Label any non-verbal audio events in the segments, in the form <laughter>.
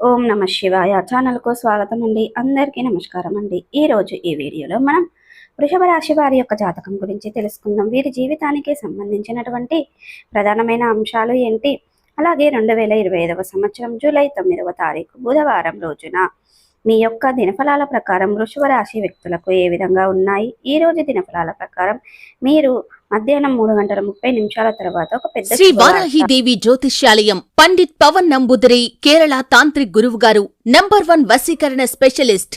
ఓం నమ శివాయ ఛానల్కు స్వాగతం అండి అందరికీ నమస్కారం అండి ఈరోజు ఈ వీడియోలో మనం వృషభ రాశి వారి యొక్క జాతకం గురించి తెలుసుకుందాం. వీరి జీవితానికి సంబంధించినటువంటి ప్రధానమైన అంశాలు ఏంటి? అలాగే రెండు వేల ఇరవై ఐదవ సంవత్సరం జూలై తొమ్మిదవ తారీఖు బుధవారం రోజున మీ యొక్క దినఫలాల ప్రకారం వృషభ రాశి వ్యక్తులకు ఏ విధంగా ఉన్నాయి? ఈ రోజు దినఫలాల ప్రకారం మీరు మధ్యాహ్నం మూడు గంటల ముప్పై నిమిషాల తర్వాత ఒక పెద్ద శ్రీ వారాహిదేవి జ్యోతిష్యాలయం పండిత్ పవన్ నంబుదరి కేరళ తాంత్రిక్ గురువు గారు నంబర్ వన్ వశీకరణ స్పెషలిస్ట్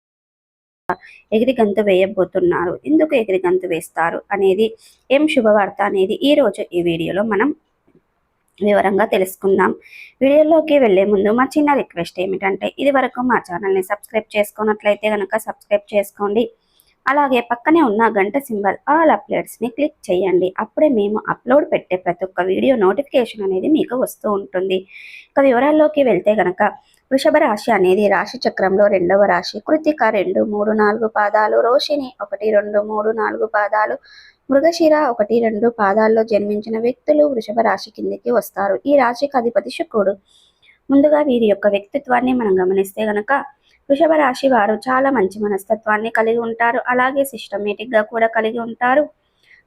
ఎగిరి గంతు వేయబోతున్నారు. ఎందుకు ఎగిరి గంతు వేస్తారు అనేది ఏం శుభవార్త అనేది ఈ రోజు ఈ వీడియోలో మనం వివరంగా తెలుసుకుందాం. వీడియోలోకి వెళ్ళే ముందు మా చిన్న రిక్వెస్ట్ ఏమిటంటే ఇది వరకు మా ఛానల్ని సబ్స్క్రైబ్ చేసుకున్నట్లయితే కనుక సబ్స్క్రైబ్ చేసుకోండి. అలాగే పక్కనే ఉన్న గంట సింబల్ ఆల్ అప్లోడ్స్ని క్లిక్ చేయండి. అప్పుడే మేము అప్లోడ్ పెట్టే ప్రతి ఒక్క వీడియో నోటిఫికేషన్ అనేది మీకు వస్తూ ఉంటుంది. ఇక వివరాల్లోకి వెళ్తే గనక వృషభ రాశి అనేది రాశి చక్రంలో రెండవ రాశి. కృతిక రెండు మూడు నాలుగు పాదాలు. రోషిణి ఒకటి రెండు మూడు నాలుగు పాదాలు. మృగశిర ఒకటి రెండు పాదాల్లో జన్మించిన వ్యక్తులు వృషభ రాశి కిందికి వస్తారు. ఈ రాశికి అధిపతి శుక్రుడు. ముందుగా వీరి యొక్క వ్యక్తిత్వాన్ని మనం గమనిస్తే గనక వృషభ రాశి వారు చాలా మంచి మనస్తత్వాన్ని కలిగి ఉంటారు. అలాగే సిస్టమేటిక్గా కూడా కలిగి ఉంటారు.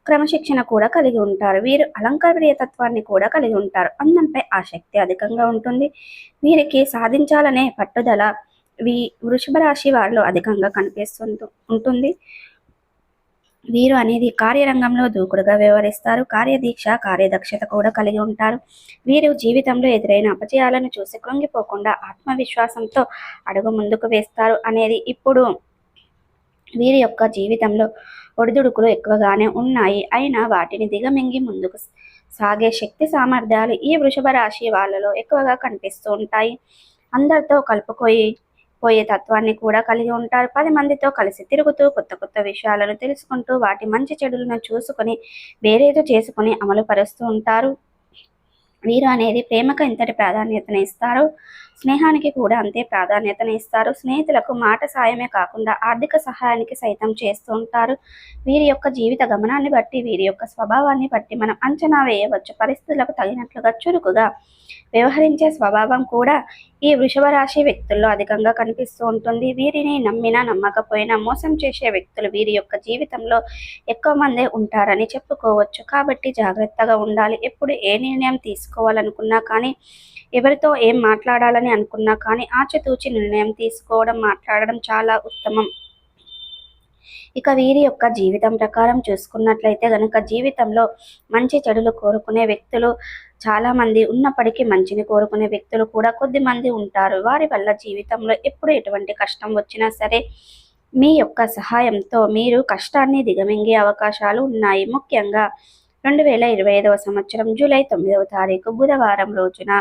క్రమశిక్షణ కూడా కలిగి ఉంటారు. వీరు అలంకారీయ తత్వాన్ని కూడా కలిగి ఉంటారు. అందంపై ఆసక్తి అధికంగా ఉంటుంది. వీరికి సాధించాలనే పట్టుదల వీ వృషభ రాశి వారిలో అధికంగా కనిపిస్తుంటు ఉంటుంది. వీరు అనేది కార్యరంగంలో దూకుడుగా వ్యవహరిస్తారు. కార్యదీక్ష కార్యదక్షత కూడా కలిగి ఉంటారు. వీరు జీవితంలో ఎదురైన అపజయాలను చూసి కృంగిపోకుండా ఆత్మవిశ్వాసంతో అడుగు ముందుకు వేస్తారు అనేది ఇప్పుడు వీరి యొక్క జీవితంలో ఒడిదుడుకులు ఎక్కువగానే ఉన్నాయి. అయినా వాటిని దిగమింగి ముందుకు సాగే శక్తి సామర్థ్యాలు ఈ వృషభ రాశి వాళ్ళలో ఎక్కువగా కనిపిస్తూ ఉంటాయి. అందరితో కలుపుకోయి పోయే తత్వాన్ని కూడా కలిగి ఉంటారు. పది మందితో కలిసి తిరుగుతూ కొత్త కొత్త విషయాలను తెలుసుకుంటూ వాటి మంచి చెడులను చూసుకొని వేరేదో చేసుకొని అమలు పరుస్తూ ఉంటారు. వీరు అనేది ప్రేమకు ఎంతటి ప్రాధాన్యతను ఇస్తారు స్నేహానికి కూడా అంతే ప్రాధాన్యతను ఇస్తారు. స్నేహితులకు మాట సాయమే కాకుండా ఆర్థిక సహాయానికి సైతం చేస్తూ ఉంటారు. వీరి యొక్క జీవిత గమనాన్ని బట్టి వీరి యొక్క స్వభావాన్ని బట్టి మనం అంచనా వేయవచ్చు. పరిస్థితులకు తగినట్లుగా చురుకుగా వ్యవహరించే స్వభావం కూడా ఈ వృషభ రాశి వ్యక్తుల్లో అధికంగా కనిపిస్తూ ఉంటుంది. వీరిని నమ్మినా నమ్మకపోయినా మోసం చేసే వ్యక్తులు వీరి యొక్క జీవితంలో ఎక్కువ మందే ఉంటారని చెప్పుకోవచ్చు. కాబట్టి జాగ్రత్తగా ఉండాలి. ఎప్పుడు ఏ నిర్ణయం తీసుకోవాలనుకున్నా కానీ ఎవరితో ఏం మాట్లాడాలని అనుకున్నా కానీ ఆచితూచి నిర్ణయం తీసుకోవడం మాట్లాడడం చాలా ఉత్తమం. ఇక వీరి యొక్క జీవితం ప్రకారం చూసుకున్నట్లయితే గనుక జీవితంలో మంచి చెడులు కోరుకునే వ్యక్తులు చాలామంది ఉన్నప్పటికీ మంచిని కోరుకునే వ్యక్తులు కూడా కొద్ది మంది ఉంటారు. వారి వల్ల జీవితంలో ఎప్పుడు ఎటువంటి కష్టం వచ్చినా సరే మీ యొక్క సహాయంతో మీరు కష్టాన్ని దిగమింగే అవకాశాలు ఉన్నాయి. ముఖ్యంగా రెండు వేల ఇరవై ఐదవ సంవత్సరం జూలై తొమ్మిదవ తారీఖు బుధవారం రోజున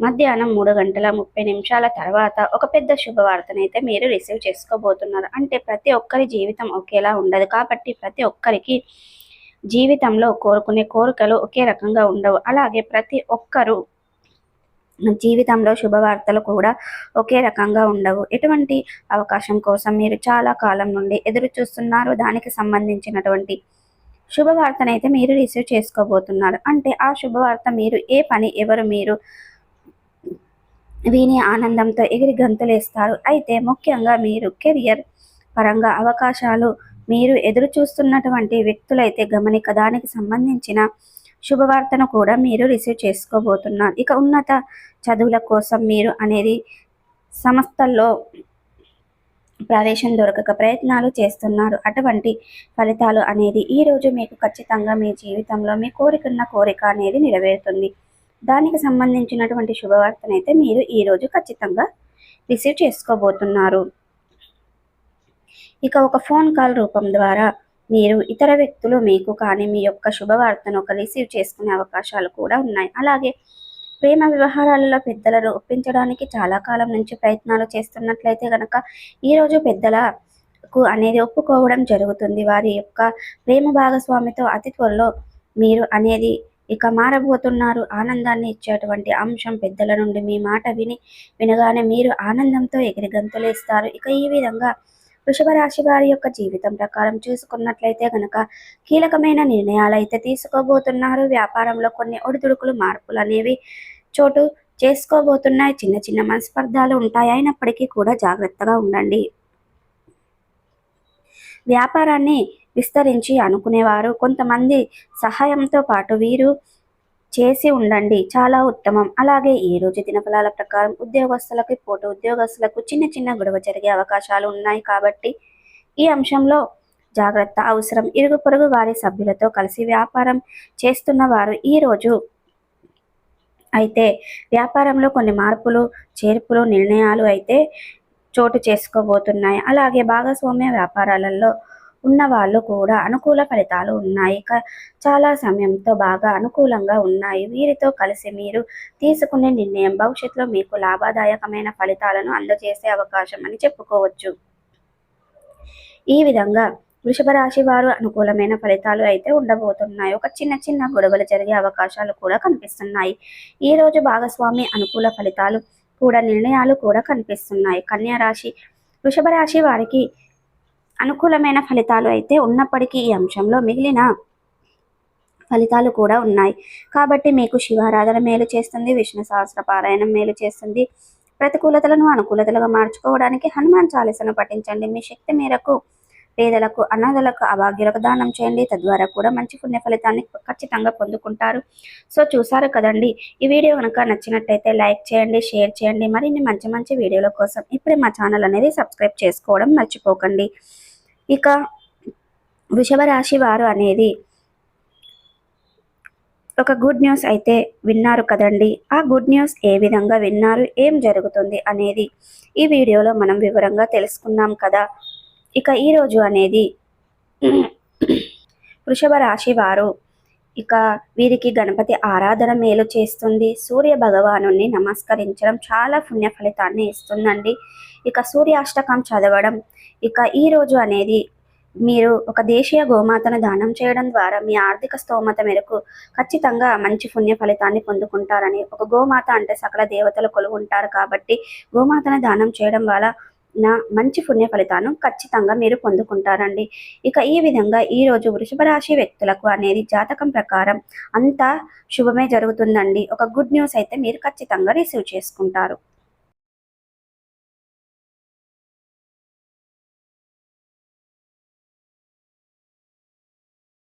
మధ్యాహ్నం మూడు గంటల ముప్పై నిమిషాల తర్వాత ఒక పెద్ద శుభవార్తనైతే మీరు రిసీవ్ చేసుకోబోతున్నారు. అంటే ప్రతి ఒక్కరి జీవితం ఒకేలా ఉండదు కాబట్టి ప్రతి ఒక్కరికి జీవితంలో కోరుకునే కోరికలు ఒకే రకంగా ఉండవు. అలాగే ప్రతి ఒక్కరు జీవితంలో శుభవార్తలు కూడా ఒకే రకంగా ఉండవు. ఎటువంటి అవకాశం కోసం మీరు చాలా కాలం నుండి ఎదురు చూస్తున్నారు? దానికి సంబంధించినటువంటి శుభవార్తనైతే మీరు రిసీవ్ చేసుకోబోతున్నారు. అంటే ఆ శుభవార్త మీరు ఏ పని ఎవరు మీరు విని ఆనందంతో ఎగిరి గంతులేస్తారు. అయితే ముఖ్యంగా మీరు కెరియర్ పరంగా అవకాశాలు మీరు ఎదురు చూస్తున్నటువంటి వ్యక్తులైతే గమనిక దానికి సంబంధించిన శుభవార్తను కూడా మీరు రిసీవ్ చేసుకోబోతున్నారు. ఇక ఉన్నత చదువుల కోసం మీరు అనేది సంస్థల్లో ప్రవేశం దొరకక ప్రయత్నాలు చేస్తున్నారు. అటువంటి ఫలితాలు అనేది ఈ రోజు మీకు ఖచ్చితంగా మీ జీవితంలో మీ కోరికన్న కోరిక అనేది నెరవేరుతుంది. దానికి సంబంధించినటువంటి శుభవార్తనైతే మీరు ఈ రోజు ఖచ్చితంగా రిసీవ్ చేసుకోబోతున్నారు. ఇక ఒక ఫోన్ కాల్ రూపం ద్వారా మీరు ఇతర వ్యక్తులు మీకు కానీ మీ యొక్క శుభవార్తను ఒక రిసీవ్ చేసుకునే అవకాశాలు కూడా ఉన్నాయి. అలాగే ప్రేమ వ్యవహారాలలో పెద్దలను ఒప్పించడానికి చాలా కాలం నుంచి ప్రయత్నాలు చేస్తున్నట్లయితే కనుక ఈరోజు పెద్దలకు అనేది ఒప్పుకోవడం జరుగుతుంది. వారి యొక్క ప్రేమ భాగస్వామితో అతి త్వరలో మీరు అనేది ఇక మారబోతున్నారు. ఆనందాన్ని ఇచ్చేటువంటి అంశం పెద్దల నుండి మీ మాట విని వినగానే మీరు ఆనందంతో ఎగిరి గంతులేస్తారు. ఇక ఈ విధంగా వృషభ రాశి వారి యొక్క జీవితం ప్రకారం చూసుకున్నట్లయితే గనక కీలకమైన నిర్ణయాలు అయితే తీసుకోబోతున్నారు. వ్యాపారంలో కొన్ని ఒడిదుడుకులు మార్పులు అనేవి చోటు చేసుకోబోతున్నాయి. చిన్న చిన్న మనస్పర్ధాలు ఉంటాయి. అయినప్పటికీ కూడా జాగ్రత్తగా ఉండండి. వ్యాపారాన్ని విస్తరించి అనుకునేవారు. కొంతమంది సహాయంతో పాటు వీరు చేసి ఉండండి చాలా ఉత్తమం. అలాగే ఈ రోజు దినఫలాల ప్రకారం ఉద్యోగస్తులకు పోటు ఉద్యోగస్తులకు చిన్న చిన్న గొడవ జరిగే అవకాశాలు ఉన్నాయి కాబట్టి ఈ అంశంలో జాగ్రత్త అవసరం. ఇరుగు పొరుగు వారి సభ్యులతో కలిసి వ్యాపారం చేస్తున్న వారు ఈ రోజు అయితే వ్యాపారంలో కొన్ని మార్పులు చేర్పులు నిర్ణయాలు అయితే చోటు చేసుకోబోతున్నాయి. అలాగే భాగస్వామ్య వ్యాపారాలలో ఉన్న వాళ్ళు కూడా అనుకూల ఫలితాలు ఉన్నాయి. చాలా సమయంతో బాగా అనుకూలంగా ఉన్నాయి. వీరితో కలిసి మీరు తీసుకునే నిర్ణయం భవిష్యత్తులో మీకు లాభదాయకమైన ఫలితాలను అందజేసే అవకాశం అని చెప్పుకోవచ్చు. ఈ విధంగా వృషభ రాశి వారు అనుకూలమైన ఫలితాలు అయితే ఉండబోతున్నాయి. ఒక చిన్న చిన్న గొడవలు జరిగే అవకాశాలు కూడా కనిపిస్తున్నాయి. ఈ రోజు భాగస్వామి అనుకూల ఫలితాలు కూడా నిర్ణయాలు కూడా కనిపిస్తున్నాయి. కన్యా రాశి వృషభ రాశి వారికి అనుకూలమైన ఫలితాలు అయితే ఉన్నప్పటికీ ఈ అంశంలో మిగిలిన ఫలితాలు కూడా ఉన్నాయి. కాబట్టి మీకు శివారాధన మేలు చేస్తుంది విష్ణు సహస్ర పారాయణం మేలు చేస్తుంది. ప్రతికూలతలను అనుకూలతలుగా మార్చుకోవడానికి హనుమాన్ చాలీసను పఠించండి. మీ శక్తి మేరకు పేదలకు అనాథలకు అభాగ్యులకు దానం చేయండి. తద్వారా కూడా మంచి పుణ్య ఫలితాన్ని ఖచ్చితంగా పొందుకుంటారు. సో చూసారు కదండి? ఈ వీడియో కనుక నచ్చినట్టయితే లైక్ చేయండి షేర్ చేయండి. మరిన్ని మంచి మంచి వీడియోల కోసం ఇప్పుడే మా ఛానల్ అనేది సబ్స్క్రైబ్ చేసుకోవడం మర్చిపోకండి. ఇక వృషభ రాశి వారు అనేది ఒక గుడ్ న్యూస్ అయితే విన్నారు కదండి. ఆ గుడ్ న్యూస్ ఏ విధంగా విన్నారు ఏం జరుగుతుంది అనేది ఈ వీడియోలో మనం వివరంగా తెలుసుకున్నాం కదా. ఇక ఈరోజు అనేది <clears throat> వృషభ రాశి వారు ఇక వీరికి గణపతి ఆరాధన మేలు చేస్తుంది. సూర్య భగవాను నమస్కరించడం చాలా పుణ్య ఫలితాన్ని ఇస్తుందండి. ఇక సూర్యాష్టకం చదవడం ఇక ఈ రోజు అనేది మీరు ఒక దేశీయ గోమాతను దానం చేయడం ద్వారా మీ ఆర్థిక స్తోమత మేరకు ఖచ్చితంగా మంచి పుణ్య ఫలితాన్ని పొందుకుంటారని ఒక గోమాత అంటే సకల దేవతలు కొలువుంటారు కాబట్టి గోమాతను దానం చేయడం వల్ల నా మంచి పుణ్య ఫలితాలను ఖచ్చితంగా మీరు పొందుకుంటారండి. ఇక ఈ విధంగా ఈ రోజు వృషభ రాశి వ్యక్తులకు అనేది జాతకం ప్రకారం అంతా శుభమే జరుగుతుందండి. ఒక గుడ్ న్యూస్ అయితే మీరు ఖచ్చితంగా రిసీవ్ చేసుకుంటారు.